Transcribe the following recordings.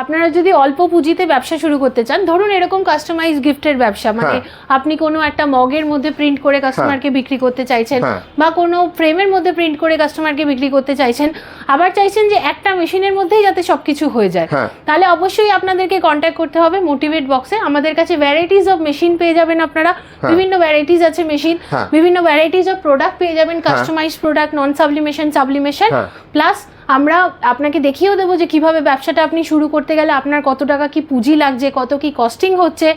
আপনারা যদি অল্প পুঁজিতে ব্যবসা শুরু করতে চান ধরুন এরকম কাস্টমাইজ গিফটের ব্যবসা মানে আপনি কোনো একটা মগের মধ্যে প্রিন্ট করে কাস্টমারকে বিক্রি করতে চাইছেন হ্যাঁ। বা কোনো ফ্রেমের মধ্যে প্রিন্ট করে কাস্টমারকে বিক্রি করতে চাইছেন আবার চাইছেন যে একটা মেশিনের মধ্যেই যাতে সবকিছু হয়ে যায় হ্যাঁ। তাহলে অবশ্যই আপনাদেরকে কন্ট্যাক্ট করতে হবে মোটিভেট বক্সে আমাদের কাছে ভ্যারাইটিস অফ মেশিন পেয়ে যাবেন আপনারা বিভিন্ন ভ্যারাইটিস আছে মেশিন হ্যাঁ। বিভিন্ন ভ্যারাইটিস অফ প্রোডাক্ট পেয়ে যাবেন customize product non sublimation sublimation হ্যাঁ। প্লাস আমরা আপনাকে দেখিয়েও দেবো যে কীভাবে ব্যবসাটা আপনি শুরু করতে গেলে আপনার কত টাকা কি পুঁজি লাগছে, কত কি কস্টিং হচ্ছে।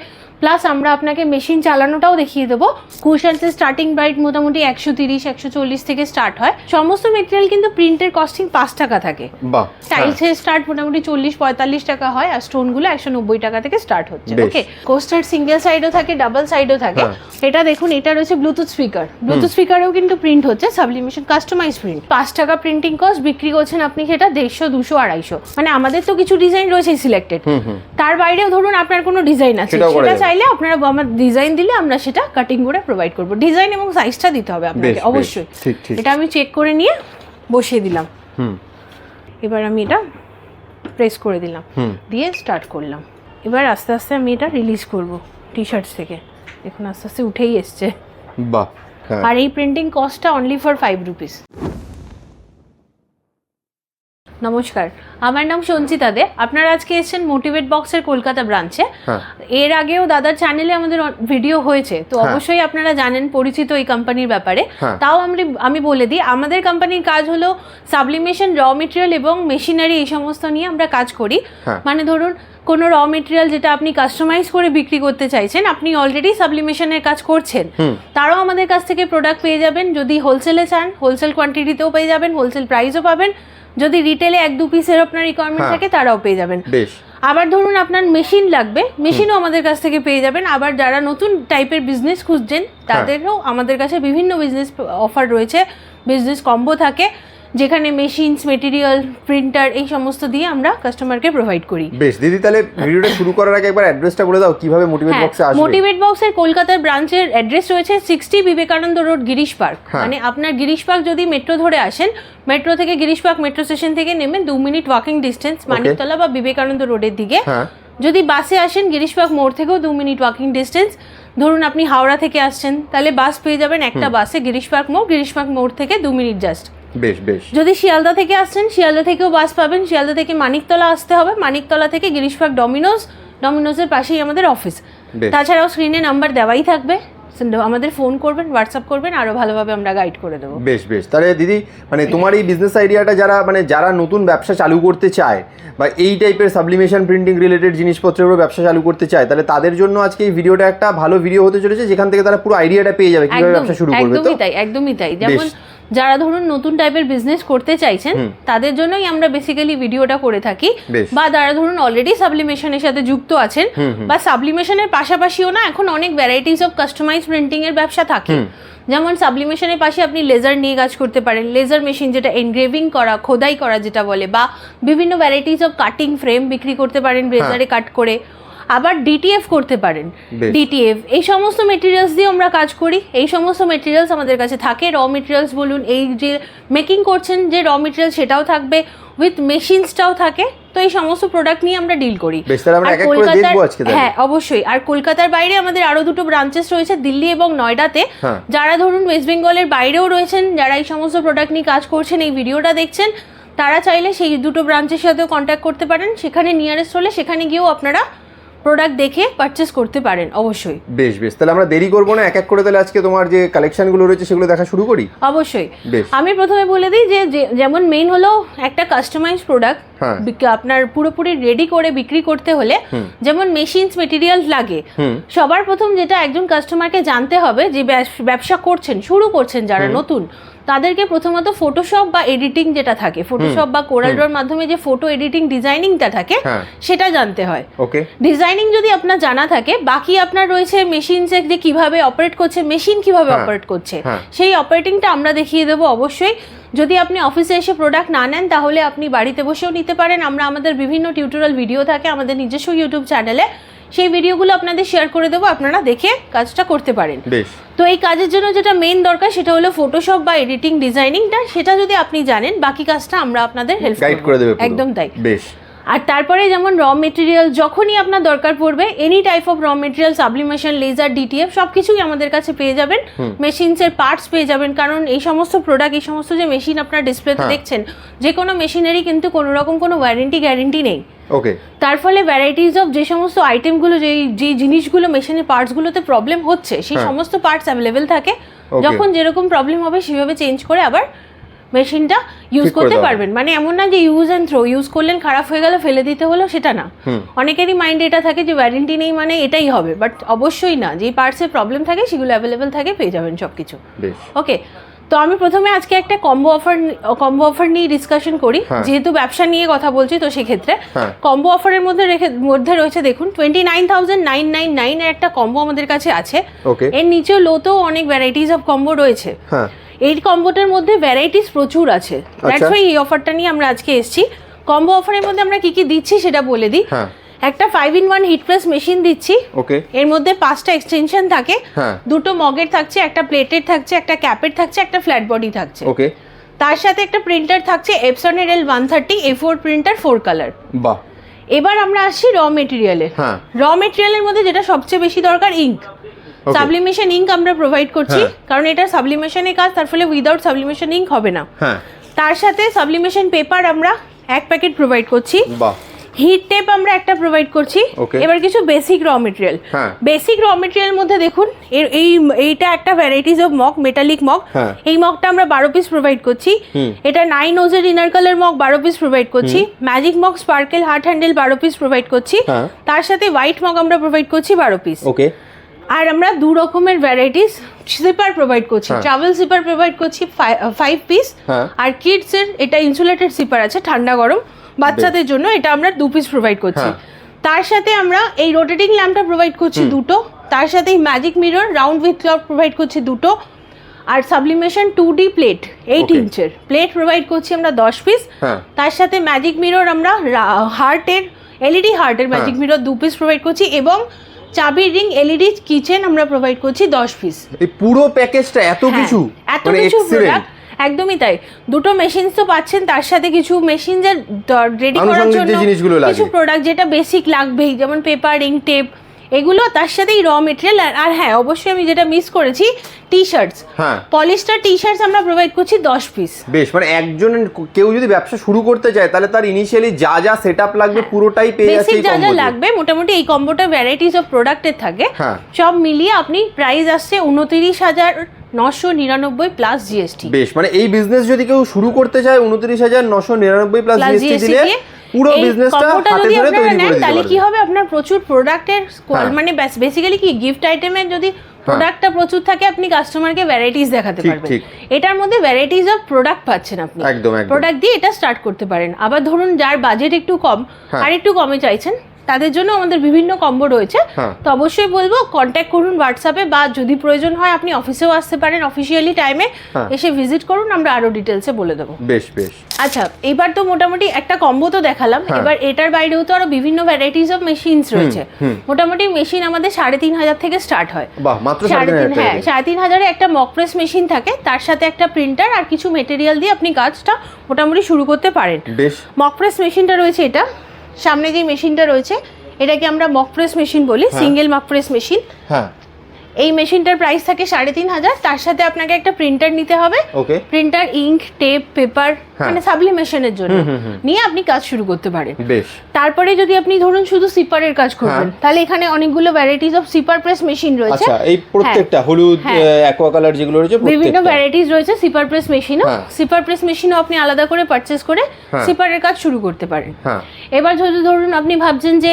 প্লাস আমরা আপনাকে মেশিন চালানোটাও দেখিয়ে দেবো। কুশনসের স্টার্টিং প্রাইস মোটামুটি একশো তিরিশ একশো চল্লিশ থেকে স্টার্ট হয়। সমস্ত মেটেরিয়াল কিন্তু প্রিন্টের কস্টিং পাঁচ টাকা থাকে। বাহ হ্যাঁ। টাইলসের স্টার্ট মোটামুটি চল্লিশ পঁয়তাল্লিশ টাকা হয় আর স্টোনগুলো একশো নব্বই টাকা থেকে স্টার্ট হচ্ছে। ওকে কোস্টার সিঙ্গেল সাইডও থাকে ডাবল সাইডও থাকে। হ্যাঁ। এটা দেখুন এটা রয়েছে ব্লুটুথ স্পিকার ব্লুটুথ স্পিকারেও কিন্তু প্রিন্ট হচ্ছে সাবলিমেশন কাস্টমাইজ প্রিন্ট পাঁচ টাকা প্রিন্টিং কস্ট বিক্রি করছেন আপনি সেটা দেড়শো দুশো আড়াইশো। মানে আমাদের তো কিছু ডিজাইন রয়েছে সিলেক্টেড তার বাইরেও ধরুন আপনার কোনো ডিজাইন আছে সেটা। চাইলে আপনারা আমার ডিজাইন দিলে আমরা সেটা কাটিং করে প্রোভাইড করব। ডিজাইন এবং সাইজটা দিতে হবে আপনাকে অবশ্যই। এটা আমি চেক করে নিয়ে বসিয়ে দিলাম। হুম। এবার আমি এটা প্রেস করে দিলাম। দিয়ে স্টার্ট করলাম। এবার আস্তে আস্তে আমি এটা রিলিজ করব টি শার্টস থেকে। দেখুন আস্তে আস্তে উঠেই এসছে। বাহ হ্যাঁ। আর এই প্রিন্টিং কস্টটা অনলি ফর ফাইভ রুপিস নমস্কার। আমার নাম সঞ্চিতা দে আপনারা আজকে এসেছেন মোটিভেট বক্সের কলকাতা ব্রাঞ্চে হ্যাঁ। এর আগেও দাদার চ্যানেলে আমাদের ভিডিও হয়েছে তো হ্যাঁ। অবশ্যই আপনারা জানেন পরিচিত এই কোম্পানির ব্যাপারে হ্যাঁ। তাও আমি আমি বলে দিই আমাদের কোম্পানির কাজ হলো সাবলিমেশন র মেটেরিয়াল এবং মেশিনারি এই সমস্ত নিয়ে আমরা কাজ করি। মানে ধরুন কোনো র মেটেরিয়াল যেটা আপনি কাস্টমাইজ করে বিক্রি করতে চাইছেন আপনি অলরেডি সাবলিমেশনের কাজ করছেন। তারাও আমাদের কাছ থেকে প্রোডাক্ট পেয়ে যাবেন যদি হোলসেলে চান হোলসেল কোয়ান্টিটিতেও পেয়ে যাবেন হোলসেল প্রাইসও পাবেন যদি রিটেলে এক দু পিসের আপনার রিকোয়ারমেন্ট হ্যাঁ। থাকে তারাও পেয়ে যাবেন। বেশ। আবার ধরুন আপনার মেশিন লাগবে মেশিনও আমাদের কাছ থেকে পেয়ে যাবেন। আবার যারা নতুন টাইপের বিজনেস খুঁজছেন তাদেরও আমাদের কাছে বিভিন্ন বিজনেস অফার রয়েছে বিজনেস কম্বো থাকে। যেখানে মেশিনস মেটেরিয়াল প্রিন্টার এই সমস্ত দিয়ে আমরা কাস্টমারকে প্রোভাইড করি। বেশ দিদি তাহলে ভিডিওটা শুরু করার আগে একবার অ্যাড্রেসটা বলে দাও কীভাবে মোটিভেট হ্যাঁ বক্সে আসবে। মোটিভেট বক্সের কলকাতার ব্রাঞ্চের অ্যাড্রেস রয়েছে sixty Vivekananda Road Girish Park হ্যাঁ। মানে আপনার গিরিশ পার্ক যদি মেট্রো ধরে আসেন মেট্রো থেকে গিরিশ পার্ক মেট্রো স্টেশন থেকে নেমে দু মিনিট ওয়াকিং ডিস্টেন্স মানিকতলা বা বিবেকানন্দ রোডের দিকে। হ্যাঁ। যদি বাসে আসেন গিরিশ পার্ক মোড় থেকেও দু মিনিট ওয়াকিং ডিস্টেন্স ধরুন আপনি হাওড়া থেকে আসছেন তাহলে বাস পেয়ে যাবেন একটা বাসে গিরিশ পার্ক মোড় গিরিশ পার্ক মোড় থেকে দু মিনিট জাস্ট বেশ বেশ। যদি শিয়ালদা থেকে আসছেন শিয়ালদা থেকেও বাস পাবেন। শিয়ালদা থেকে মানিকতলা আসতে হবে। মানিকতলা থেকে গিরিশ পার্ক ডমিনোজ ডমিনোজের পাশেই আমাদের অফিস। তাছাড়াও স্ক্রিনে নাম্বার দেওয়াই থাকবে। আমাদের ফোন করবেন হোয়াটসঅ্যাপ করবেন আরও ভালোভাবে আমরা গাইড করে দেবো। বেশ বেশ। তাহলে দিদি মানে তোমার এই বিজনেস আইডিয়াটা যারা মানে যারা নতুন ব্যবসা চালু করতে চায় বা এই টাইপের সাবলিমেশন প্রিন্টিং রিলেটেড জিনিসপত্রেরও ব্যবসা চালু করতে চায় তাহলে তাদের জন্য আজকে এই ভিডিওটা একটা ভালো ভিডিও হতে চলেছে যেখান থেকে তারা পুরো আইডিয়াটা পেয়ে যাবে কীভাবে ব্যবসা শুরু করবে একদমই তাই একদমই তাই। যেমন যারা ধরুন নতুন টাইপের বিজনেস করতে চাইছেন তাদের জন্যই আমরা বেসিক্যালি ভিডিওটা করে থাকি। বা যারা ধরুন অলরেডি সাবলিমেশনের সাথে যুক্ত আছেন বা সাবলিমেশনের পাশাপাশিও না এখন অনেক ভ্যারাইটিস অফ কাস্টমাইজ প্রিন্টিং এর ব্যবসা থাকে। যেমন সাবলিমেশনের পাশে আপনি লেজার নিয়ে কাজ করতে পারেন লেজার মেশিন যেটা এনগ্রেভিং করা খোদাই করা যেটা বলে বা বিভিন্ন ভ্যারাইটিস অফ কাটিং ফ্রেম বিক্রি করতে পারেন লেজারে কাট করে। আবার ডিটিএফ করতে পারেন। ডিটিএফ এই সমস্ত মেটেরিয়ালস দিয়ে আমরা কাজ করি। এই সমস্ত মেটেরিয়ালস আমাদের কাছে থাকে। র মেটেরিয়ালস বলুন এই যে মেকিং করছেন যে র মেটেরিয়াল সেটাও থাকবে উইথ মেশিনসটাও থাকে। তো এই সমস্ত প্রোডাক্ট নিয়ে আমরা ডিল করি। আর কলকাতার-। হ্যাঁ অবশ্যই। আর কলকাতার বাইরে আমাদের আরও দুটো ব্রাঞ্চেস রয়েছে দিল্লি এবং নয়ডাতে। হ্যাঁ। যারা ধরুন ওয়েস্ট বেঙ্গলের বাইরেও রয়েছেন যারা এই সমস্ত প্রোডাক্ট নিয়ে কাজ করছেন এই ভিডিওটা দেখছেন তারা চাইলে সেই দুটো ব্রাঞ্চের সাথেও কন্ট্যাক্ট করতে পারেন। সেখানে নিয়ারেস্ট হলে সেখানে গিয়েও আপনারা প্রোডাক্ট দেখে পারচেস করতে পারেন অবশ্যই। বেশ বেশ। তাহলে আমরা দেরি করব না এক এক করে তাহলে আজকে তোমার যে কালেকশনগুলো রয়েছে সেগুলো দেখা শুরু করি? অবশ্যই। আমি প্রথমে বলে দিই যে যেমন মেইন হলো একটা কাস্টমাইজ প্রোডাক্ট হ্যাঁ। আপনার পুরোপুরি রেডি করে বিক্রি করতে হলে যেমন মেশিনস মেটেরিয়াল লাগে সবার প্রথম যেটা একজন কাস্টমারকে জানতে হবে যে ব্যবসা করছেন শুরু করছেন যারা নতুন তাদেরকে প্রথমত ফটোশপ বা এডিটিং যেটা থাকে ফটোশপ বা কোরাল ড্রর মাধ্যমে যে ফটো এডিটিং ডিজাইনিংটা থাকে হ্যাঁ। সেটা জানতে হয়। ওকে। ডিজাইনিং যদি আপনার জানা থাকে বাকি আপনার রয়েছে মেশিনসে যে কীভাবে অপারেট করছে মেশিন কীভাবে হ্যাঁ, অপারেট করছে হ্যাঁ। সেই অপারেটিংটা আমরা দেখিয়ে দেবো অবশ্যই। যদি আপনি অফিসে এসে প্রোডাক্ট না নেন তাহলে আপনি বাড়িতে বসেও নিতে পারেন। আমরা আমাদের বিভিন্ন টিউটোরিয়াল ভিডিও থাকে আমাদের নিজস্ব ইউটিউব চ্যানেলে সেই ভিডিওগুলো আপনাদের শেয়ার করে দেবো আপনারা দেখে কাজটা করতে পারেন। তো এই কাজের জন্য যেটা মেইন দরকার সেটা হলো ফটোশপ বা এডিটিং ডিজাইনিংটা সেটা যদি আপনি জানেন বাকি কাজটা আমরা আপনাদের হেল্প গাইড করে দেবো একদম তাই। বেশ। আর তারপরে যেমন র মেটেরিয়াল যখনই আপনার দরকার পড়বে any type of raw material sublimation laser DTF সব কিছুই আমাদের কাছে পেয়ে যাবেন। মেশিনসের পার্টস পেয়ে যাবেন কারণ এই সমস্ত প্রোডাক্ট এই সমস্ত যে মেশিন আপনার ডিসপ্লেতে হ্যাঁ। দেখছেন যে কোনো মেশিনারি কিন্তু কোনো রকম কোনো ওয়ারেন্টি গ্যারেন্টি নেই। ওকে তার ফলে ভ্যারাইটিস অফ যে সমস্ত আইটেমগুলো যেই যে জিনিসগুলো মেশিনের পার্টসগুলোতে প্রবলেম হচ্ছে সেই হ্যাঁ। সমস্ত পার্টস অ্যাভেলেবেল থাকে। যখন যেরকম প্রবলেম হবে সেভাবে চেঞ্জ করে আবার মেশিনটা ইউজ করতে পারবেন। মানে এমন না যে ইউজ অ্যান্ড থ্রো ইউজ করলেন খারাপ হয়ে গেল ফেলে দিতে হলো সেটা না। অনেকেরই মাইন্ডে এটা থাকে যে ওয়ারেন্টি নেই মানে এটাই হবে বাট অবশ্যই না। যেই পার্টসের প্রবলেম থাকে সেগুলো অ্যাভেলেবেল থাকে পেয়ে যাবেন সব কিছু ওকে তো আমি প্রথমে আজকে একটা কম্বো অফার কম্বো অফার নিয়ে ডিসকাশন করি। হ্যাঁ। যেহেতু ব্যবসা নিয়ে কথা বলছি তো সেক্ষেত্রে হ্যাঁ। কম্বো অফারের মধ্যে রেখে মধ্যে রয়েছে দেখুন twenty nine thousand nine nine nine এর একটা কম্বো আমাদের কাছে আছে। এর নিচেও লোতেও অনেক ভ্যারাইটিস অফ কম্বো রয়েছে। হ্যাঁ। এই কম্বোটার মধ্যে ভ্যারাইটিস প্রচুর আছে। দ্যাটস আচ্ছা। ওয়াই এই অফারটা নিয়ে আমরা আজকে এসেছি। কম্বো অফারের মধ্যে আমরা কি কি দিচ্ছি সেটা বলে দিই। হ্যাঁ। একটা five in one heat press machine দিচ্ছি। ওকে এর মধ্যে পাঁচটা এক্সটেনশন থাকে। হ্যাঁ। দুটো মগের থাকছে একটা প্লেটের থাকছে একটা ক্যাপের থাকছে একটা ফ্ল্যাট বডি থাকছে। ওকে তার সাথে একটা প্রিন্টার থাকছে এপসনের L one thirty A four printer four colour বাহ। এবার আমরা আসছি র মেটেরিয়ালে র মেটেরিয়ালের মধ্যে যেটা সবচেয়ে বেশি দরকার ইঙ্ক. সাবলিমেশন ইঙ্ক আমরা প্রোভাইড করছি হ্যাঁ। কারণ এটা সাবলিমেশনের কাজ তার ফলে উইদাউট সাবলিমেশন ইঙ্ক হবে না। হ্যাঁ। তার সাথে সাবলিমেশন পেপার আমরা এক প্যাকেট প্রোভাইড করছি। হিট টেপ আমরা একটা প্রোভাইড করছি। এবার কিছু বেসিক র মেটেরিয়াল। বেসিক র মেটেরিয়াল মধ্যে দেখুন এই এইটা একটা varieties of mug metallic mug. এই মগটা আমরা বারো পিস প্রোভাইড করছি। এটা নাইন ওজের ইনার কালার মগ বারো পিস প্রোভাইড করছি। Magic mug sparkle heart handle বারো পিস প্রোভাইড করছি। হ্যাঁ। তার সাথে হোয়াইট মগ আমরা প্রোভাইড করছি বারো পিস ওকে আর আমরা দু রকমের ভ্যারাইটিস সিপার প্রোভাইড করছি। ট্রাভেল সিপার প্রোভাইড করছি ফাইভ পিস হ্যাঁ। আর কিডস এর এটা ইনসুলেটেড সিপার আছে ঠান্ডা গরম। বাচ্চাদের জন্য এটা আমরা দু পিস প্রোভাইড করছি। হ্যাঁ। তার সাথে আমরা এই রোটেটিং ল্যাম্পটা প্রোভাইড করছি দুটো। তার সাথে এই magic mirror round with clock provide করছি দুটো। আর sublimation two D plate eight ইঞ্চের plate provide করছি আমরা দশ পিস হ্যাঁ। তার সাথে ম্যাজিক মিরর আমরা হার্টের এলইডি হার্টের ম্যাজিক মিরর দু পিস প্রোভাইড করছি এবং চাবি রিং এলইডি কিচেন আমরা প্রোভাইড করছি দশ পিস এই পুরো প্যাকেজটা এত হ্যাঁ, কিছু? এত মানে কিছু প্রোডাক্ট একদমই তাই। দুটো মেশিন তো পাচ্ছেন তার সাথে কিছু মেশিন যে রেডি করার জন্য কিছু প্রোডাক্ট যেটা বেসিক লাগবেই যেমন পেপার রিং টেপ এগুলো তার সাথেই র মেটেরিয়াল আর হ্যাঁ অবশ্যই আমি যেটা মিস করেছি টি শার্টস হ্যাঁ। পলিস্টার টি শার্টস আমরা প্রোভাইড করছি দশ পিস বেশ মানে একজন কেউ যদি ব্যবসা শুরু করতে চায় তাহলে তার ইনিশিয়ালি যা যা সেট আপ লাগবে পুরোটাই পেয়ে যাচ্ছে যা যা লাগবে মোটামুটি এই কম্বোটা ভ্যারাইটিস অফ প্রোডাক্টের থাকে। হ্যাঁ। সব মিলিয়ে আপনি প্রাইস আসছে উনতিরিশ হাজার নশো নিরানব্বই প্লাস জিএসটি বেশ মানে এই বিজনেস যদি কেউ শুরু করতে চায় উনত্রিশ হাজার নশো নিরানব্বই প্লাস জিএসটি দিলে পুরো বিজনেসটা হাতে ধরে তৈরি করে তাহলে কি হবে? আপনার প্রচুর প্রোডাক্টের হ্যাঁ। মানে বেসিক্যালি কি গিফট আইটেমের যদি প্রোডাক্টটা প্রচুর থাকে আপনি কাস্টমারকে ভ্যারাইটিস দেখাতে পারবেন। এটার মধ্যে ভ্যারাইটিস অফ প্রোডাক্ট পাচ্ছেন আপনি। প্রোডাক্ট দিয়ে এটা স্টার্ট করতে পারেন। আবার ধরুন যার বাজেট একটু কম হ্যাঁ। আর একটু কমে চাইছেন তাদের জন্য আমাদের বিভিন্ন কম্বো রয়েছে। হ্যাঁ। তো অবশ্যই বলব কন্ট্যাক্ট করুন হোয়াটসঅ্যাপে বা যদি প্রয়োজন হয় আপনি অফিসেও আসতে পারেন অফিসিয়ালি টাইমে হ্যাঁ। এসে ভিজিট করুন আমরা আরও ডিটেলসে বলে দেবো। বেশ বেশ। আচ্ছা এবার তো মোটামুটি একটা কম্বো তো দেখালাম। হ্যাঁ। এবার এটার বাইরেও তো আরও বিভিন্ন ভ্যারাইটিস অফ মেশিনস রয়েছে। মোটামুটি মেশিন আমাদের সাড়ে তিন হাজার থেকে স্টার্ট হয়। মাত্র সাড়ে তিন হ্যাঁ সাড়ে তিন হাজারে একটা মক প্রেস মেশিন থাকে তার সাথে একটা প্রিন্টার আর কিছু মেটেরিয়াল দিয়ে আপনি কাজটা মোটামুটি শুরু করতে পারেন। বেশ। মক প্রেস মেশিনটা রয়েছে এটা। সামনে যে মেশিনটা রয়েছে এটাকে আমরা মক প্রেস মেশিন বলি। সিঙ্গেল মক প্রেস মেশিন হ্যাঁ এই মেশিনটার প্রাইস থাকে সাড়ে তিন হাজার তার সাথে আপনাকে একটা প্রিন্টার নিতে হবে। Okay printer ink tape paper হ্যাঁ। মানে সাবলিমেশনের জন্য। নিয়ে আপনি কাজ শুরু করতে পারেন। বেশ। তারপরে যদি আপনি ধরুন শুধু সিপারের কাজ করবেন হ্যাঁ। তাহলে এখানে অনেকগুলো varieties of sipper press machine রয়েছে। আচ্ছা এই প্রত্যেকটা হলুদ হ্যাঁ। অ্যাকোয়া কালার যেগুলো রয়েছে বিভিন্ন ভ্যারাইটিস রয়েছে সিপার প্রেস মেশিনও হ্যাঁ। সিপার প্রেস মেশিনও আপনি আলাদা করে পারচেস করে হ্যাঁ। সিপারের কাজ শুরু করতে পারেন। হ্যাঁ। এবার যদি ধরুন আপনি ভাবছেন যে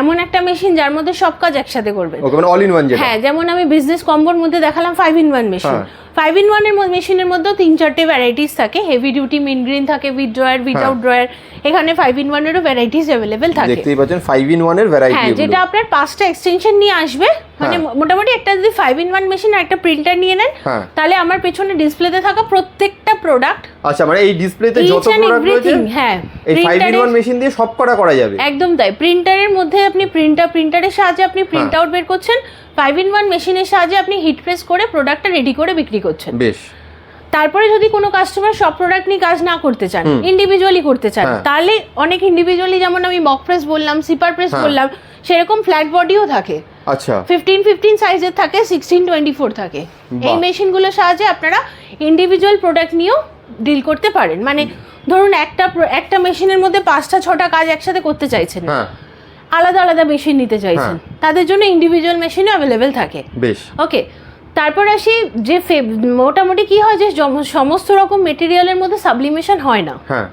এমন একটা মেশিন যার মধ্যে সব কাজ একসাথে করবেন। ওকে মানে অল ইন ওয়ান যেটা। হ্যাঁ যেমন আমি বিজনেস কম্বোর মধ্যে দেখালাম five in one machine. Five in ওয়ানের মেশিনের মধ্যেও তিন চারটে ভ্যারাইটিস থাকে হেভি ডিউটি মিন গ্রিন থাকে উইথ ড্রয়ার উইথাউট ড্রয়ার এখানে ফাইভ ইন ওয়ানেরও ভ্যারাইটিস অ্যাভেলেবেল থাকে দেখতেই পাচ্ছেন ফাইভ ইন ওয়ানের ভ্যারাইটি হ্যাঁ যেটা আপনার পাঁচটা এক্সটেনশন নিয়ে আসবে মানে হ্যাঁ। মোটামুটি একটা যদি ফাইভ ইন ওয়ান মেশিন আর একটা প্রিন্টার নিয়ে নেন হ্যাঁ। তাহলে আমার পেছনে ডিসপ্লেতে থাকা প্রত্যেকটা প্রোডাক্ট আচ্ছা মানে এই ডিসপ্লেতে যত প্রোডাক্ট রয়েছে এভরিথিং হ্যাঁ এই ফাইভ ইন ওয়ান মেশিন দিয়ে সব কটা করা যাবে একদম তাই প্রিন্টারের মধ্যে আপনি প্রিন্টার প্রিন্টারের সাহায্যে আপনি প্রিন্ট হ্যাঁ। আউট বের করছেন ফাইভ ইন ওয়ান মেশিনের সাহায্যে আপনি হিট প্রেস করে প্রোডাক্টটা রেডি করে বিক্রি করছেন। বেশ। তারপরে যদি কোনো কাস্টমার সব প্রোডাক্ট নিয়ে কাজ না করতে চান ইন্ডিভিজুয়ালি করতে চান হ্যাঁ। তাহলে অনেক ইন্ডিভিজুয়ালি যেমন আমি মক প্রেস বললাম সিপার প্রেস হ্যাঁ। বললাম সেরকম ফ্ল্যাট বডিও থাকে। আচ্ছা। ফিফটিন ফিফটিন সাইজের থাকে সিক্সটিন টোয়েন্টি ফোর থাকে এই। মেশিনগুলোর সাহায্যে আপনারা ইন্ডিভিজুয়াল প্রোডাক্ট নিয়েও ডিল করতে পারেন। মানে ধরুন একটা একটা মেশিনের মধ্যে পাঁচটা ছটা কাজ একসাথে করতে চাইছেন। হ্যাঁ। আলাদা আলাদা মেশিন নিতে চাইছেন। তাদের জন্য ইন্ডিভিজুয়াল মেশিনও অ্যাভেলেবেল থাকে। বেশ। ওকে তারপর আসি যে মোটামুটি কি হয় যে সমস্ত রকম মেটেরিয়ালের মধ্যে সাবলিমেশন হয় না। হ্যাঁ।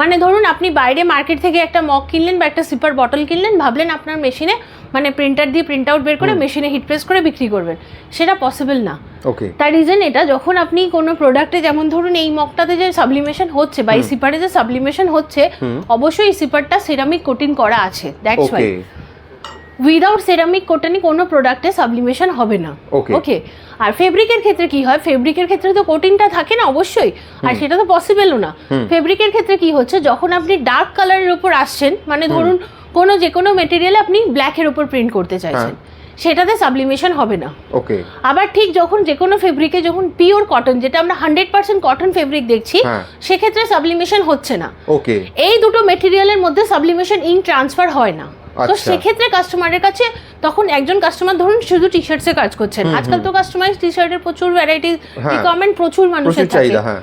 মানে ধরুন আপনি বাইরে মার্কেট থেকে একটা মগ কিনলেন বা একটা সিপার বটল কিনলেন ভাবলেন আপনার মেশিনে মানে প্রিন্টার দিয়ে প্রিন্ট আউট বের করে মেশিনে হিট প্রেস করে বিক্রি করবেন। সেটা পসিবল না। ওকে তার রিজন এটা যখন আপনি কোনো প্রোডাক্টে যেমন ধরুন এই মগটাতে যে সাবলিমেশন হচ্ছে বা এই সিপারে যে সাবলিমেশন হচ্ছে অবশ্যই এই সিপারটা সিরামিক কোটিং করা আছে। দ্যাটস ওয়াই উইদাউট সেরামিক কোটানি কোনো প্রোডাক্টে সাবলিমেশন হবে না। ওকে আর ফেব্রিকের ক্ষেত্রে কি হয়? ফেব্রিকের ক্ষেত্রে তো কোটিংটা থাকে না অবশ্যই। আর সেটা তো পসিবলও না। ফেব্রিকের ক্ষেত্রে কি হচ্ছে? যখন আপনি ডার্ক কালারের উপর আসছেন মানে ধরুন কোনো যে কোনো মেটেরিয়াল আপনি ব্ল্যাকের উপর প্রিন্ট করতে চাইছেন সেটাতে সাবলিমেশন হবে না। ওকে আবার ঠিক যখন যে কোনো ফেব্রিকে যখন পিওর কটন যেটা আমরা হান্ড্রেড পার্সেন্ট কটন ফেব্রিক দেখছি হ্যাঁ। সেক্ষেত্রে সাবলিমেশন হচ্ছে না। ওকে এই দুটো মেটেরিয়ালের মধ্যে সাবলিমেশন ইঙ্ক ট্রান্সফার হয় না। তো আচ্ছা। সেক্ষেত্রে কাস্টমারের কাছে তখন একজন কাস্টমার ধরুন শুধু টি শার্টসে কাজ করছেন। আজকাল তো কাস্টমাইজ টি শার্টের প্রচুর ভ্যারাইটি। রিকোয়ারমেন্ট প্রচুর মানুষের থাকে হ্যাঁ।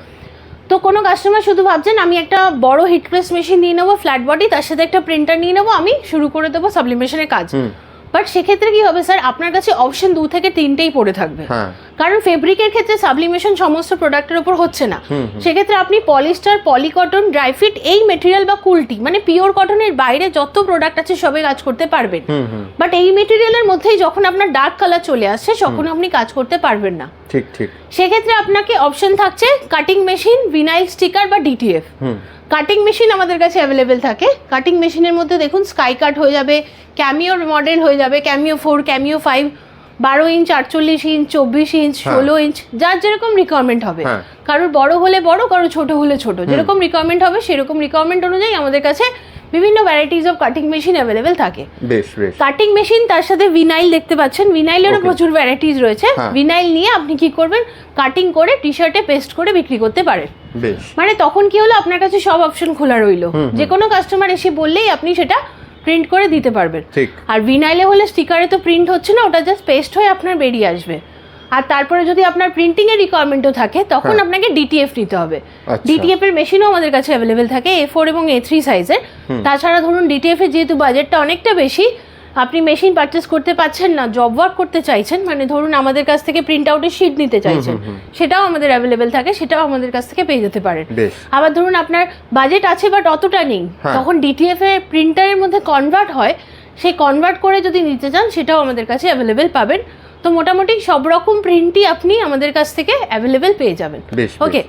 তো কোনো কাস্টমার শুধু ভাবছেন আমি একটা বড় হিট প্রেস মেশিন নিয়ে নেব ফ্ল্যাট বডি তার সাথে একটা প্রিন্টার নিয়ে নেব আমি শুরু করে দেবো সাবলিমেশনের কাজ। বাট সেক্ষেত্রে কি হবে স্যার আপনার কাছে অপশন দু থেকে তিনটেই পড়ে থাকবে। হ্যাঁ। কারণ ফেব্রিকের ক্ষেত্রে সাবলিমেশন সমস্ত প্রোডাক্টের উপর হচ্ছে না। সেক্ষেত্রে আপনি পলিস্টার পলিকটন ড্রাইফিট এই মেটেরিয়াল বা কুলটি মানে পিওর কটনের বাইরে যত প্রোডাক্ট আছে সবে কাজ করতে পারবেন। বাট এই মেটেরিয়ালের মধ্যেই যখন আপনার ডার্ক কালার চলে আসছে তখন আপনি কাজ করতে পারবেন না। ঠিক ঠিক। সেক্ষেত্রে আপনাকে অপশন থাকছে কাটিং মেশিন ভিনাইল স্টিকার বা ডিটিএফ হুম। কাটিং মেশিন আমাদের কাছে অ্যাভেলেবেল থাকে। কাটিং মেশিনের মধ্যে দেখুন স্কাই কাট হয়ে যাবে ক্যামিওর মডেল হয়ে যাবে ক্যামিও ফোর ক্যামিও ফাইভ বারো ইঞ্চ আটচল্লিশ ইঞ্চ চব্বিশ ইঞ্চ হ্যাঁ। ষোলো ইঞ্চ যার যেরকম রিকোয়ারমেন্ট হবে। হ্যাঁ। কারোর বড় হলে বড় কারোর ছোট হলে ছোট। যেরকম রিকোয়ারমেন্ট হবে সেরকম রিকোয়ারমেন্ট অনুযায়ী আমাদের কাছে বিভিন্ন varieties of cutting machine available থাকে। বেশ বেশ। কাটিং মেশিন তার সাথে ভিনাইল দেখতে পাচ্ছেন। ভিনাইলেরও. প্রচুর ভ্যারাইটিস রয়েছে। হ্যাঁ। ভিনাইল নিয়ে আপনি কি করবেন? কাটিং করে টি শার্টে পেস্ট করে বিক্রি করতে পারেন। বেশ। মানে তখন কি হলো? আপনার কাছে সব অপশন খোলা রইল। যে কোনো কাস্টমার এসে বললেই আপনি সেটা প্রিন্ট করে দিতে পারবেন। ঠিক। আর ভিনাইলে হলে স্টিকারে তো প্রিন্ট হচ্ছে না ওটা জাস্ট পেস্ট হয়ে আপনার বেরিয়ে আসবে। আর তারপরে যদি আপনার প্রিন্টিং এর রিকোয়ারমেন্টও থাকে তখন হ্যাঁ। আপনাকে ডিটিএফ নিতে হবে। আচ্ছা। ডিটিএফ এর মেশিনও আমাদের কাছে অ্যাভেলেবেল থাকে এ ফোর এবং এ থ্রি সাইজের তাছাড়া ধরুন ডিটিএফ এর যেহেতু বাজেটটা অনেকটা বেশি আপনি মেশিন পারচেস করতে পারছেন না জব ওয়ার্ক করতে চাইছেন মানে ধরুন আমাদের কাছ থেকে প্রিন্ট আউটের শিট নিতে চাইছেন সেটাও আমাদের অ্যাভেলেবেল থাকে সেটাও আমাদের কাছ থেকে পেয়ে যেতে পারেন। আবার ধরুন আপনার বাজেট আছে বাট অতটা নেই হ্যাঁ। তখন ডিটিএফ এর প্রিন্টারের মধ্যে কনভার্ট হয় সেই কনভার্ট করে যদি নিতে চান সেটাও আমাদের কাছে অ্যাভেলেবেল পাবেন। তো মোটামুটি সব রকম প্রিন্টই আপনি আমাদের কাছ থেকে অ্যাভেলেবেল পেয়ে যাবেন। ওকে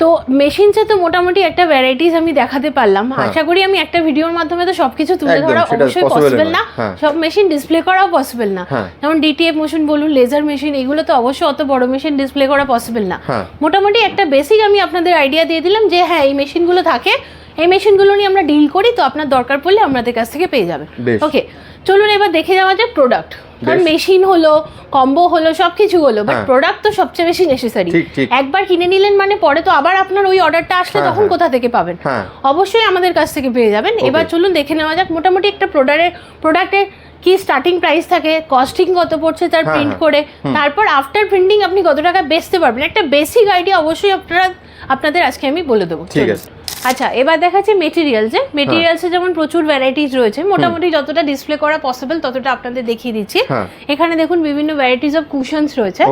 তো মেশিনসে তো মোটামুটি একটা ভ্যারাইটিস আমি দেখাতে পারলাম। হ্যাঁ। আশা করি আমি একটা ভিডিওর মাধ্যমে তো সবকিছু তুলে ধরা অবশ্যই পসিবল না। হ্যাঁ। সব মেশিন ডিসপ্লে করাও পসিবল না। হ্যাঁ। যেমন ডিটিএফ মেশিন বলুন লেজার মেশিন এগুলো তো অবশ্যই অত বড় মেশিন ডিসপ্লে করা পসিবল না। মোটামুটি একটা বেসিক আমি আপনাদের আইডিয়া দিয়ে দিলাম যে হ্যাঁ এই মেশিনগুলো থাকে। এই মেশিনগুলো নিয়ে আমরা ডিল করি তো আপনার দরকার পড়লে আমাদের কাছ থেকে পেয়ে যাবেন। ওকে চলুন এবার দেখে যাওয়া যাক প্রোডাক্ট কারণ মেশিন হলো কম্বো হলো সব কিছু হলো বাট হ্যাঁ। প্রোডাক্ট তো সবচেয়ে বেশি নেসেসারি। একবার কিনে নিলেন মানে পরে তো আবার আপনার ওই অর্ডারটা আসলে হ্যাঁ, তখন হ্যাঁ। কোথা থেকে পাবেন। অবশ্যই আমাদের কাছ থেকে পেয়ে যাবেন এবার চলুন দেখে নেওয়া যাক মোটামুটি একটা প্রোডাক্টের প্রোডাক্টের কি স্টার্টিং প্রাইস থাকে কস্টিং কত পড়ছে তার প্রিন্ট। করে তারপর আফটার প্রিন্টিং আপনি কত টাকা বেচতে পারবেন একটা বেসিক আইডিয়া অবশ্যই আপনারা আপনাদের আজকে আমি বলে দেবো ঠিক আছে। আচ্ছা এবার দেখাচ্ছি মেটেরিয়ালসে মেটেরিয়ালসে যেমন প্রচুর ভ্যারাইটিস রয়েছে মোটামুটি যতটা ডিসপ্লে করা পসিবল ততটা আপনাদের দেখিয়ে দিচ্ছি। হ্যাঁ। এখানে দেখুন বিভিন্ন ভ্যারাইটিস অফ কুশনস রয়েছে।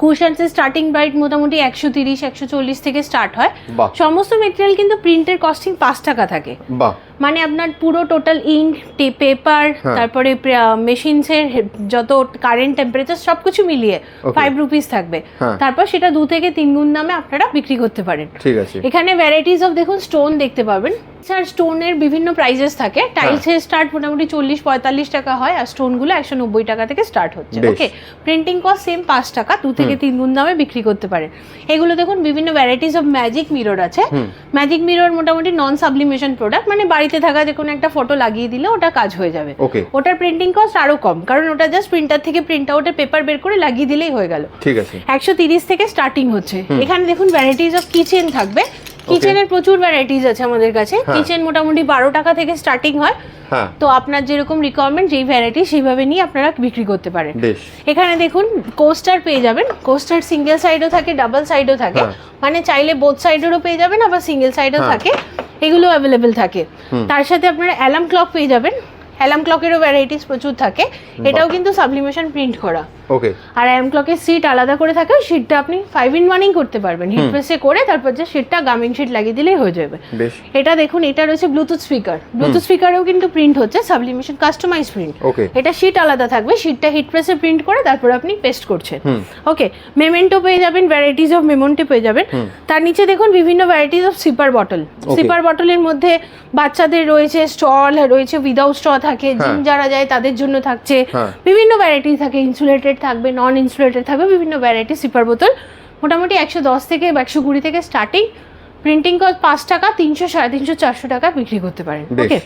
কুশনসের স্টার্টিং প্রাইস মোটামুটি একশো তিরিশ একশো চল্লিশ থেকে স্টার্ট হয়। সমস্ত মেটেরিয়াল কিন্তু প্রিন্টের কস্টিং পাঁচ টাকা থাকে। মানে আপনার পুরো টোটাল ইঙ্ক পেপার। তারপরে মেশিনসের যত কারেন্ট টেম্পারেচার সব কিছু মিলিয়ে. ফাইভ রুপিস থাকবে। হ্যাঁ। তারপর সেটা দু থেকে তিন গুণ দামে আপনারা বিক্রি করতে পারেন। ঠিক আছে। এখানে ভ্যারাইটিস অফ দেখুন স্টোন দেখতে পাবেন। স্যার স্টোনের বিভিন্ন প্রাইজেস থাকে। টাইলসের স্টার্ট মোটামুটি চল্লিশ পঁয়তাল্লিশ টাকা হয় আর স্টোনগুলো একশো নব্বই টাকা থেকে স্টার্ট হচ্ছে। ওকে প্রিন্টিং কস্ট সেম পাঁচ টাকা দু থেকে তিন গুণ দামে বিক্রি করতে পারে। এগুলো দেখুন বিভিন্ন ভ্যারাইটিস অফ ম্যাজিক মিরর আছে। ম্যাজিক মিরর মোটামুটি নন সাবলিমেশন প্রোডাক্ট মানে বাড়িতে থাকা যে কোনো একটা ফটো লাগিয়ে দিলে ওটা কাজ হয়ে যাবে। ওটার প্রিন্টিং কস্ট আরও কম কারণ ওটা জাস্ট প্রিন্টার থেকে প্রিন্ট আউটের পেপার বের করে লাগিয়ে দিলেই হয়ে গেল। ঠিক আছে। একশো তিরিশ থেকে স্টার্টিং হচ্ছে। এখানে দেখুন ভ্যারাইটিস অফ কিচেন থাকবে। কিচেনের প্রচুর ভ্যারাইটিস আছে আমাদের কাছে। হ্যাঁ। কিচেন মোটামুটি বারো টাকা থেকে স্টার্টিং হয়। হ্যাঁ। তো আপনার যেরকম রিকোয়ারমেন্ট যেই ভ্যারাইটি সেইভাবে নিয়ে আপনারা বিক্রি করতে পারেন। এখানে দেখুন কোস্টার পেয়ে যাবেন। কোস্টার সিঙ্গেল সাইডও থাকে ডাবল সাইডও থাকে। হ্যাঁ। মানে চাইলে বোথ সাইডেরও পেয়ে যাবেন আবার সিঙ্গেল সাইডও হ্যাঁ। থাকে। এগুলো অ্যাভেলেবেল থাকে। তার সাথে আপনারা অ্যালার্ম ক্লক পেয়ে যাবেন। অ্যালার্ম ক্লকেরও ভ্যারাইটিস প্রচুর থাকে। এটাও কিন্তু সাবলিমেশন প্রিন্ট করা। ওকে আর অ্যাম ক্লকের সিট আলাদা করে থাকে সিটটা আপনি ফাইভ ইন ওয়ানিং করতে পারবেন। হিট প্রেসে করে তারপর যে সিটটা গামিং সিট লাগিয়ে দিলেই হয়ে যাবে। এটা দেখুন এটা রয়েছে ব্লুটুথ স্পিকার ব্লুটুথ স্পিকারেও কিন্তু প্রিন্ট হচ্ছে সাবলিমেশন কাস্টমাইজ প্রিন্ট ওকে এটা শিট আলাদা থাকবে শিটটা হিট প্রেসে প্রিন্ট করে তারপর আপনি পেস্ট করছেন। ওকে মেমেন্টো পেয়ে যাবেন ভ্যারাইটিস অফ মেমন্টো পেয়ে যাবেন। তার নিচে দেখুন বিভিন্ন varieties of sipper bottle sipper বটলের মধ্যে বাচ্চাদের রয়েছে স্টল রয়েছে উইদাউট স্ট্র থাকে জিম যারা যায় তাদের জন্য থাকছে। হ্যাঁ। বিভিন্ন ভ্যারাইটি থাকে ইনসুলেটেড থাকবে নন ইনসুলেটেড থাকবে বিভিন্ন ভ্যারাইটি সিপার বোতল। মোটামুটি একশো দশ থেকে একশো কুড়ি থেকে স্টার্টিং প্রিন্টিং কস্ট পাঁচ টাকা তিনশো সাড়ে তিনশো চারশো টাকা বিক্রি করতে পারেন। ওকে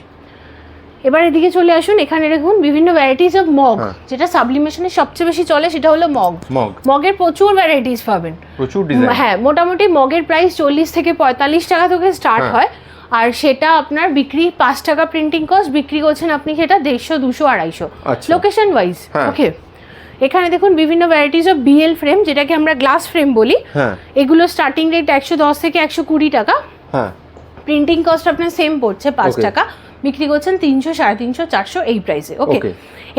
এবার এদিকে চলে আসুন। এখানে দেখুন বিভিন্ন ভ্যারাইটিস অফ মগ। যেটা সাবলিমেশনের সবচেয়ে বেশি চলে সেটা হলো মগ মগ মগের প্রচুর ভ্যারাইটিস পাবেন। প্রচুর ডিজাইন হ্যাঁ মোটামুটি মগের প্রাইস চল্লিশ থেকে পঁয়তাল্লিশ টাকা থেকে স্টার্ট হ্যাঁ। হয়। আর সেটা আপনার বিক্রি পাঁচ টাকা প্রিন্টিং কস্ট বিক্রি করছেন আপনি সেটা দেড়শো দুশো আড়াইশো। Location wise. ওকে এখানে দেখুন বিভিন্ন ভ্যারাইটিস অফ বিএল ফ্রেম যেটাকে আমরা গ্লাস ফ্রেম বলি। হ্যাঁ। এগুলো স্টার্টিং রেট একশো দশ থেকে একশো কুড়ি টাকা। হ্যাঁ। প্রিন্টিং কস্ট আপনার সেম পড়ছে পাঁচ টাকা। বিক্রি করছেন তিনশো সাড়ে তিনশো চারশো এই প্রাইসে ওকে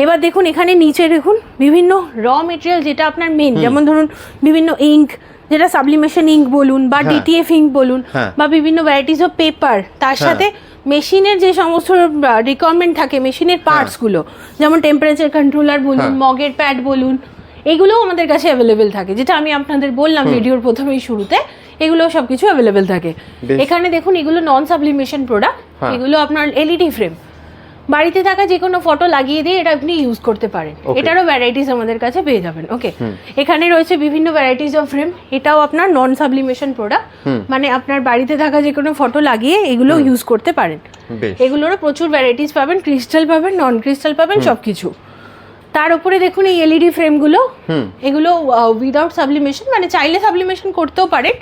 এবার দেখুন এখানে নিচে দেখুন বিভিন্ন র মেটেরিয়াল যেটা আপনার মেন যেমন ধরুন বিভিন্ন ইঙ্ক যেটা সাবলিমেশন ইঙ্ক বলুন বা হ্যাঁ। ডিটিএফ ইঙ্ক বলুন হ্যাঁ। বা বিভিন্ন ভ্যারাইটিস অফ পেপার তার হ্যাঁ। সাথে মেশিনের যে সমস্ত রিকোয়ারমেন্ট থাকে মেশিনের পার্টসগুলো যেমন টেম্পারেচার কন্ট্রোলার বলুন হ্যাঁ। মগের প্যাড বলুন এগুলোও আমাদের কাছে অ্যাভেলেবেল থাকে যেটা আমি আপনাদের বললাম ভিডিওর প্রথমেই শুরুতে এগুলো সব কিছু অ্যাভেলেবেল থাকে এখানে দেখুন এগুলো নন সাবলিমেশন প্রোডাক্ট হ্যাঁ। এগুলো আপনার এলইডি ফ্রেম বাড়িতে থাকা যে কোনো ফটো লাগিয়ে দিয়ে এটা আপনি ইউজ করতে পারেন। এটারও ভ্যারাইটিস আমাদের কাছে পেয়ে যাবেন। ওকে এখানে রয়েছে বিভিন্ন ভ্যারাইটিস অফ ফ্রেম এটাও আপনার নন সাবলিমেশন প্রোডাক্ট মানে আপনার বাড়িতে থাকা যে কোনো ফটো লাগিয়ে এগুলো ইউজ করতে পারেন। এগুলোরও প্রচুর ভ্যারাইটিস পাবেন। ক্রিস্টাল পাবেন নন ক্রিস্টাল পাবেন সব কিছু তার উপরে দেখুন এই এলইডি ফ্রেমগুলো হুম। এগুলো উইদাউট সাবলিমেশন মানে চাইলে সাবলিমেশন করতেও পারেন।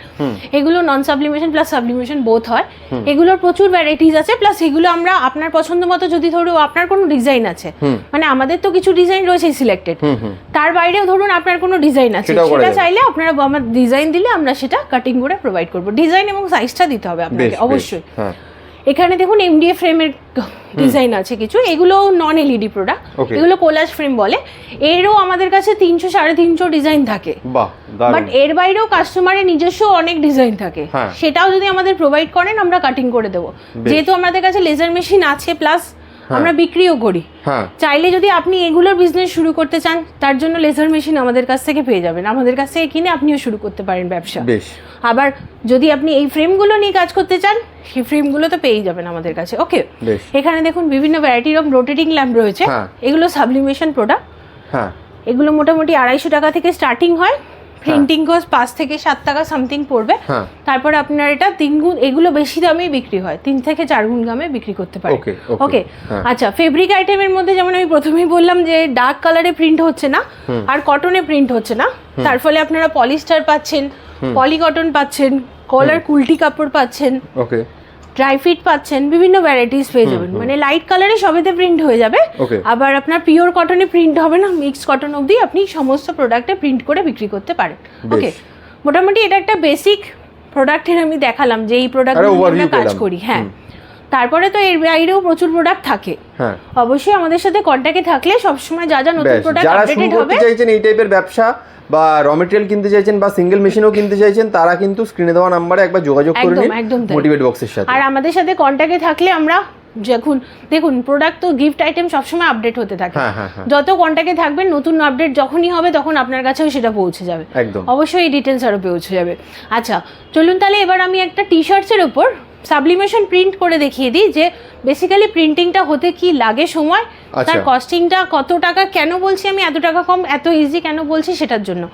এগুলো non sublimation plus sublimation both হয় এগুলোর প্রচুর ভ্যারাইটিস আছে প্লাস এগুলো আমরা আপনার পছন্দ মতো যদি ধরো আপনার কোনো ডিজাইন আছে মানে আমাদের তো কিছু ডিজাইন রয়েছে সিলেক্টেড তার বাইরেও ধরুন আপনার কোনো ডিজাইন আছে সেটা চাইলে আপনারা আমার ডিজাইন দিলে আমরা সেটা কাটিং করে প্রোভাইড করব। ডিজাইন এবং সাইজটা দিতে হবে আপনাকে অবশ্যই। হ্যাঁ। এখানে দেখুন এমডিএ ফ্রেমের ডিজাইন আছে কিছু। এগুলো নন এলইডি প্রোডাক্ট এগুলো কোলাজ ফ্রেম বলে। এরও আমাদের কাছে তিনশো সাড়ে তিনশো ডিজাইন থাকে। বাট এর বাইরেও কাস্টমারের নিজস্ব অনেক ডিজাইন থাকে। হ্যাঁ। সেটাও যদি আমাদের প্রোভাইড করেন আমরা কাটিং করে দেবো। যেহেতু আমাদের কাছে লেজার মেশিন আছে প্লাস আমরা বিক্রিও করি। হ্যাঁ। চাইলে যদি আপনি এগুলোর বিজনেস শুরু করতে চান তার জন্য লেজার মেশিন আমাদের কাছ থেকে পেয়ে যাবেন। আমাদের কাছ থেকে কিনে আপনিও শুরু করতে পারেন ব্যবসা। আবার যদি আপনি এই ফ্রেমগুলো নিয়ে কাজ করতে চান সেই ফ্রেমগুলো তো পেয়েই যাবেন আমাদের কাছে। ওকে এখানে দেখুন বিভিন্ন ভ্যারাইটির অফ রোটেটিং ল্যাম্প রয়েছে। হ্যাঁ। এগুলো সাবলিমেশন প্রোডাক্ট হ্যাঁ। এগুলো মোটামুটি আড়াইশো টাকা থেকে স্টার্টিং হয়। প্রিন্টিং কস্ট পাঁচ থেকে সাত টাকা সামথিং পড়বে। হ্যাঁ। তারপর আপনার এটা তিন গুণ এগুলো বেশি দামেই বিক্রি হয়। তিন থেকে চার গুণ দামে বিক্রি করতে পারে। ওকে হ্যাঁ। আচ্ছা ফেব্রিক আইটেমের মধ্যে যেমন আমি প্রথমেই বললাম যে ডার্ক কালারে প্রিন্ট হচ্ছে না আর কটনে প্রিন্ট হচ্ছে না। তার ফলে আপনারা পলিস্টার পাচ্ছেন পলি কটন পাচ্ছেন কলার কুলটি কাপড় পাচ্ছেন। ওকে ড্রাই ফিট পাচ্ছেন বিভিন্ন ভ্যারাইটিস পেয়ে যাবেন। মানে লাইট কালারে সবেতে প্রিন্ট হয়ে যাবে। আবার আপনার পিওর কটনে প্রিন্ট হবে না মিক্স কটন অবধি আপনি সমস্ত প্রোডাক্টে প্রিন্ট করে বিক্রি করতে পারেন। ওকে মোটামুটি এটা একটা বেসিক প্রোডাক্টের আমি দেখালাম যে এই প্রোডাক্ট কাজ করি হ্যাঁ। তারপরে তো এর বাইরেও প্রচুর প্রোডাক্ট থাকে। হ্যাঁ। অবশ্যই আমাদের সাথে কন্ট্যাক্টে থাকলে সবসময় যা যা নতুন প্রোডাক্ট যারা শুরু আপডেটেড করতে হবে চাইছেন এই টাইপের ব্যবসা বা র মেটেরিয়াল কিনতে চাইছেন বা সিঙ্গেল মেশিনও কিনতে চাইছেন তারা কিন্তু স্ক্রিনে দেওয়া নাম্বারে একবার যোগাযোগ করে নিন মোটিভেট বক্সের সাথে। আর আমাদের সাথে কন্ট্যাক্টে থাকলে আমরা যখন দেখুন প্রোডাক্ট তো গিফট আইটেম সবসময় আপডেট হতে থাকে। হ্যাঁ, হ্যাঁ, হ্যাঁ। যত কন্ট্যাক্টে থাকবেন নতুন আপডেট যখনই হবে তখন আপনার কাছেও সেটা পৌঁছে যাবে। একদম। অবশ্যই এই ডিটেলস আরও পৌঁছে যাবে। আচ্ছা চলুন তাহলে এবার আমি একটা টি শার্টসের উপর সাবলিমেশন প্রিন্ট করে দেখিয়ে দিই যে বেসিক্যালি প্রিন্টিংটা হতে কি লাগে সময় তার আচ্ছা। কস্টিংটা কত টাকা কেন বলছি আমি এত টাকা কম এত ইজি কেন বলছি সেটার জন্য।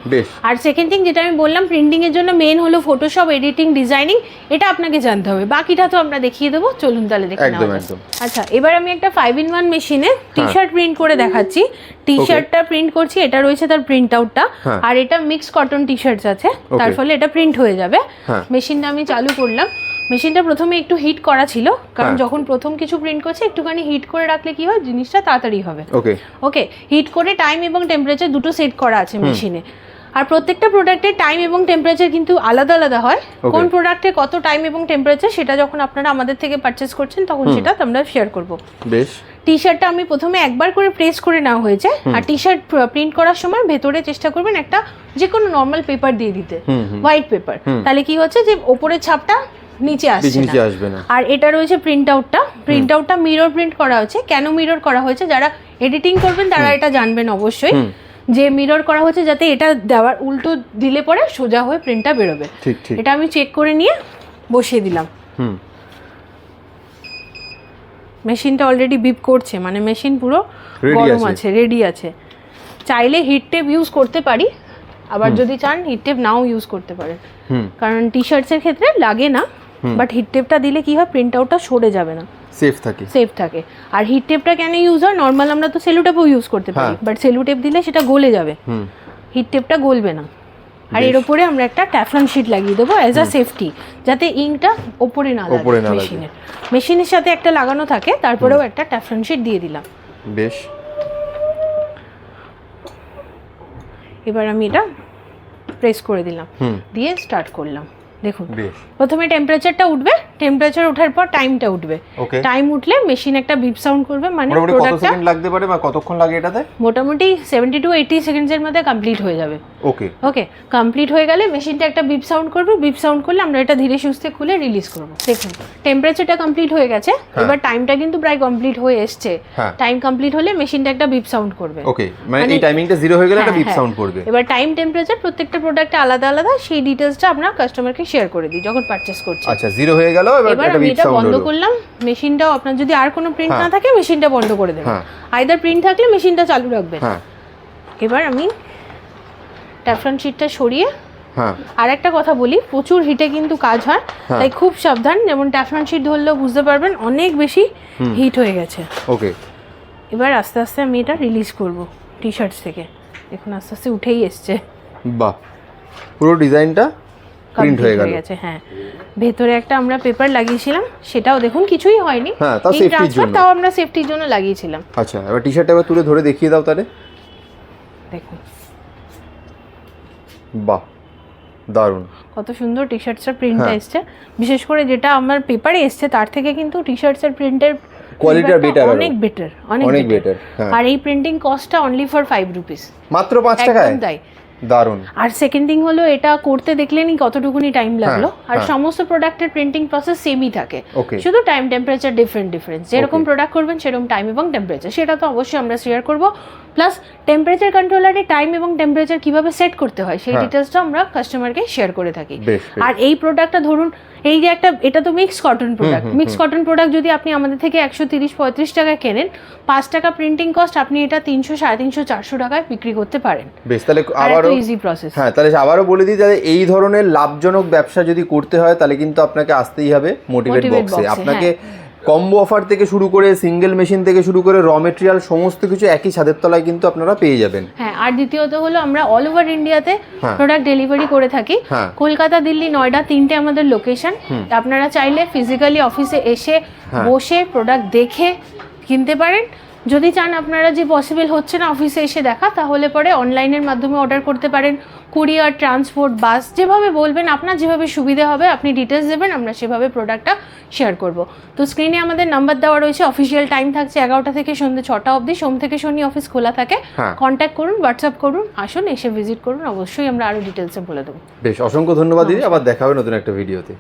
আর সেকেন্ড থিং যেটা আমি বললাম প্রিন্টিং এর জন্য মেন হলো ফটোশপ এডিটিং ডিজাইনিং এটা আপনাকে জানতে হবে। বাকিটা তো আমরা দেখিয়ে দেবো চলুন তাহলে দেখে নেওয়া আচ্ছা এবার আমি একটা ফাইভ ইন ওয়ান মেশিনে টি শার্ট প্রিন্ট করে দেখাচ্ছি। টি শার্টটা প্রিন্ট করছি এটা রয়েছে তার প্রিন্ট আউটটা হ্যাঁ। আর এটা মিক্স কটন টি শার্টস আছে। তার ফলে এটা প্রিন্ট হয়ে যাবে। হ্যাঁ। মেশিনটা আমি চালু করলাম। মেশিনটা প্রথমে একটু হিট করা ছিল কারণ হ্যাঁ। যখন প্রথম কিছু প্রিন্ট করছে একটুখানি হিট করে রাখলে কি হয় জিনিসটা তাড়াতাড়ি হবে। ওকে ওকে হিট করে টাইম এবং টেম্পারেচার দুটো সেট করা আছে মেশিনে। আর প্রত্যেকটা প্রোডাক্টের টাইম এবং টেম্পারেচার কিন্তু আলাদা আলাদা হয়। কোন প্রোডাক্টে কত টাইম এবং টেম্পারেচার সেটা যখন আপনারা আমাদের থেকে পারচেস করছেন তখন সেটা আমরা শেয়ার করব। বেশ। টি শার্টটা আমি প্রথমে একবার করে প্রেস করে নেওয়া হয়েছে আর টি শার্ট প্রিন্ট করার সময় ভেতরে চেষ্টা করবেন একটা যে কোনো নর্মাল পেপার দিয়ে দিতে। হোয়াইট পেপার তাহলে কি হচ্ছে যে ওপরের ছাপটা নিচে আসছে নিচে আসবে না। আর এটা রয়েছে প্রিন্ট আউটটা প্রিন্ট আউটটা মিরর প্রিন্ট করা হয়েছে। কেন মিরর করা হয়েছে? যারা এডিটিং করবেন তারা এটা জানবেন অবশ্যই। যে মিরর করা হয়েছে যাতে এটা দেওয়ার উল্টো দিলে পরে সোজা হয়ে প্রিন্টটা বেরোবে। ঠিক ঠিক। এটা আমি চেক করে নিয়ে বসিয়ে দিলাম। হুম। মেশিনটা অলরেডি বিপ করছে। মানে মেশিন পুরো গরম আছে। রেডি আছে। চাইলে হিট টেপ ইউজ করতে পারি। আবার যদি চান হিট টেপ নাও ইউজ করতে পারেন। কারণ টি শার্টসের ক্ষেত্রে লাগে না। বাট হিট টেপটা দিলে কি হয়? প্রিন্ট আউটটা সরে যাবে না। সেফ থাকে। সেফ থাকে। আর হিট টেপটা কেন ইউজ হয়? নর্মাল আমরা তো সেলু টেপও ইউজ করতে পারি। বাট সেলু টেপ দিলে সেটা গলে যাবে। হিট টেপটা গলবে না। আর এর উপরে আমরা একটা ট্যাফলন শিট লাগিয়ে দেবো অ্যাজ আ সেফটি যাতে ইঙ্কটা ওপরে না লাগে মেশিনের মেশিনের সাথে একটা লাগানো থাকে তারপরেও একটা ট্যাফলন শিট দিয়ে দিলাম। বেশ। এবার আমি এটা প্রেস করে দিলাম। হুম। দিয়ে স্টার্ট করলাম। দেখুন প্রথমে টেম্পারেচারটা উঠবে টেম্পারেচার ওঠার পর টাইমটা উঠবে। টাইম উঠলে মেশিন একটা বিপ সাউন্ড করবে মানে কত সেকেন্ড লাগতে পারে বা কতক্ষণ লাগে এটাতে? মোটামুটি সেভেন্টি টু এইটি সেকেন্ডসের মধ্যে কমপ্লিট হয়ে যাবে। ওকে ওকে কমপ্লিট হয়ে গেলে মেশিনটা একটা বিপ সাউন্ড করবে বিপ সাউন্ড করলে আমরা এটা ধীরে সুস্থে খুলে রিলিজ করব। দেখুন টেম্পারেচারটা কমপ্লিট হয়ে গেছে এবার টাইমটা কিন্তু প্রায় কমপ্লিট হয়ে এসছে। হ্যাঁ। টাইম কমপ্লিট হলে মেশিনটা একটা বিপ সাউন্ড করবে। ওকে মানে এই টাইমিংটা জিরো হয়ে গেলে একটা হ্যাঁ, বিপ হ্যাঁ। সাউন্ড করবে। এবার টাইম টেম্পারেচার প্রত্যেকটা প্রোডাক্টে আলাদা আলাদা সেই ডিটেলসটা আমরা কাস্টমারকে শেয়ার করে দিই যখন পারচেস করছে। আচ্ছা জিরো হয়ে গেল এবার আমি এটা বন্ধ করলাম মেশিনটাও আপনার যদি আর কোনো প্রিন্ট হ্যাঁ। না থাকে মেশিনটা বন্ধ করে দেবেন। হ্যাঁ। আইদার প্রিন্ট থাকলে মেশিনটা চালু রাখবেন। হ্যাঁ। এবার আমি ট্যাফলন শিটটা সরিয়ে হ্যাঁ। আর একটা কথা বলি প্রচুর হিটে কিন্তু কাজ হয় হ্যাঁ। তাই খুব সাবধান যেমন ট্যাফলন শিট ধরলেও বুঝতে পারবেন অনেক বেশি হিট হয়ে গেছে। ওকে। এবার আস্তে আস্তে আমি এটা রিলিজ করব টি শার্টস থেকে। দেখুন আস্তে আস্তে উঠেই এসছে। বাহ। পুরো ডিজাইনটা প্রিন্ট হয়ে গেল। গেছে হ্যাঁ। ভেতরে একটা আমরা পেপার লাগিয়েছিলাম সেটাও দেখুন কিছুই হয়নি। হ্যাঁ, তাও এই safety র ট্রান্সফার জন্য। তাও আমরা সেফটির জন্য লাগিয়েছিলাম। আচ্ছা এবার টি শার্টটা এবার তুলে ধরে দেখিয়ে দাও তাহলে। দেখুন। বাহ দারুণ। কত সুন্দর টি শার্টসের প্রিন্টটা হ্যাঁ। এসছে। বিশেষ করে যেটা আমার পেপারে এসছে তার থেকে কিন্তু টি শার্টসের প্রিন্টের Quality টা better আরও। অনেক বেটার অনেক বেটার বেটার হ্যাঁ। আর এই প্রিন্টিং কস্টটা অনলি ফর ফাইভ রুপিস মাত্র পাঁচ টাকায়? একদম তাই। দারুণ। আর সেকেন্ড থিং হলো এটা করতে দেখলেনই কতটুকুনি টাইম লাগল। আর হ্যাঁ। সমস্ত প্রোডাক্টের প্রিন্টিং প্রসেস সেমই থাকে। শুধু টাইম টেম্পারেচার ডিফারেন্ট ডিফারেন্স যেরকম প্রোডাক্ট করবেন সেরকম টাইম এবং টেম্পারেচার সেটা তো অবশ্যই আমরা শেয়ার করব। প্লাস টেম্পারেচার কন্ট্রোলারে টাইম এবং টেম্পারেচার কীভাবে সেট করতে হয় সেই হ্যাঁ। ডিটেলসটা আমরা কাস্টমারকে শেয়ার করে থাকি। আর এই প্রোডাক্টটা ধরুন এই যে একটা এটা তো mix cotton product mix cotton product যদি আপনি আমাদের থেকে একশো তিরিশ পঁয়ত্রিশ টাকা কেনেন পাঁচ টাকা প্রিন্টিং কস্ট আপনি এটা তিনশো সাড়ে তিনশো চারশো টাকায় বিক্রি করতে পারেন। বেশ তাহলে আবারও ইজি প্রসেস হ্যাঁ তাহলে আবারও বলে দিই তাহলে এই ধরনের লাভজনক ব্যবসা যদি করতে হয় তাহলে কিন্তু আপনাকে আসতেই হবে মোটিভেট বক্সে আপনাকে কম্বো অফার থেকে শুরু করে সিঙ্গেল মেশিন থেকে শুরু করে র মেটেরিয়াল সমস্ত কিছু একই ছাদের তলায় কিন্তু আপনারা পেয়ে যাবেন হ্যাঁ আর দ্বিতীয়ত হলো আমরা অল ওভার ইন্ডিয়াতে। প্রোডাক্ট ডেলিভারি করে থাকি হ্যাঁ। কলকাতা দিল্লি নয়ডা তিনটে আমাদের লোকেশন আপনারা চাইলে ফিজিক্যালি অফিসে এসে হ্যাঁ। বসে প্রোডাক্ট দেখে কিনতে পারেন যদি চান আপনারা যে পসিবল হচ্ছে না অফিসে এসে দেখা তাহলে পরে অনলাইনের মাধ্যমে অর্ডার করতে পারেন। কুরিয়ার ট্রান্সপোর্ট বাস যেভাবে বলবেন আপনার যেভাবে সুবিধা হবে আপনি ডিটেলস দেবেন আমরা সেভাবে প্রোডাক্টটা শেয়ার করব। তো স্ক্রিনে আমাদের নাম্বার দেওয়া রয়েছে অফিসিয়াল টাইম থাকছে এগারোটা থেকে সন্ধ্যে ছটা অবধি সোম থেকে শনি অফিস খোলা থাকে। কন্ট্যাক্ট করুন হোয়াটসঅ্যাপ করুন আসুন এসে ভিজিট করুন অবশ্যই আমরা আরও ডিটেলসে বলে দেবো। বেশ অসংখ্য ধন্যবাদ দিদি আবার দেখা হবে নতুন একটা ভিডিওতে